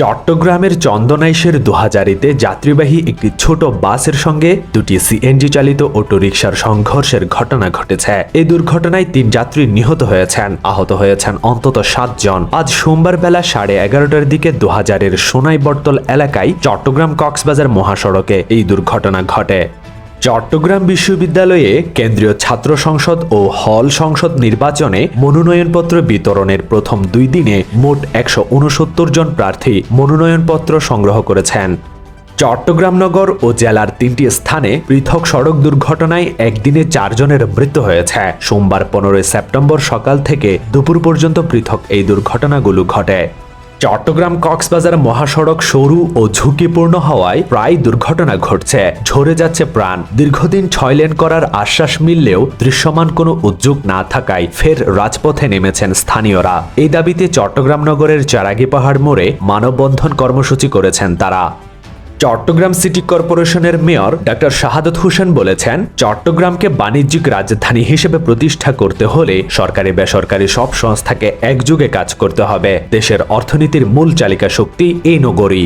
চট্টগ্রামের চন্দনাইশের দুহাজারিতে যাত্রীবাহী একটি ছোট বাসের সঙ্গে দুটি সিএনজি চালিত অটোরিকশার সংঘর্ষের ঘটনা ঘটেছে। এই দুর্ঘটনায় তিন যাত্রী নিহত হয়েছেন, আহত হয়েছেন অন্তত সাতজন। আজ সোমবার বেলা সাড়ে এগারোটার দিকে দু হাজারের সোনাইবর্তল এলাকায় চট্টগ্রাম কক্সবাজার মহাসড়কে এই দুর্ঘটনা ঘটে। চট্টগ্রাম বিশ্ববিদ্যালয়ে কেন্দ্রীয় ছাত্র সংসদ ও হল সংসদ নির্বাচনে মনোনয়নপত্র বিতরণের প্রথম দুই দিনে মোট একশো উনসত্তর জন প্রার্থী মনোনয়নপত্র সংগ্রহ করেছেন। চট্টগ্রাম নগর ও জেলার তিনটি স্থানে পৃথক সড়ক দুর্ঘটনায় একদিনে চারজনের মৃত্যু হয়েছে। সোমবার পনেরোই সেপ্টেম্বর সকাল থেকে দুপুর পর্যন্ত পৃথক এই দুর্ঘটনাগুলো ঘটে। চট্টগ্রাম কক্সবাজার মহাসড়ক সরু ও ঝুঁকিপূর্ণ হওয়ায় প্রায় দুর্ঘটনা ঘটছে। ঝরে যাচ্ছে প্রাণ। দীর্ঘদিন ছয় লেন করার আশ্বাস মিললেও দৃশ্যমান কোনো উদ্যোগ না থাকায় ফের রাজপথে নেমেছেন স্থানীয়রা। এই দাবিতে চট্টগ্রাম নগরের চারাগি পাহাড় মোড়ে মানববন্ধন কর্মসূচি করেছেন তারা। চট্টগ্রাম সিটি কর্পোরেশনের মেয়র ডক্টর শাহাদত হোসেন বলেছেন, চট্টগ্রামকে বাণিজ্যিক রাজধানী হিসেবে প্রতিষ্ঠা করতে হলে সরকারি বেসরকারি সব সংস্থাকে একযোগে কাজ করতে হবে। দেশের অর্থনীতির মূল চালিকা শক্তি এই নগরী।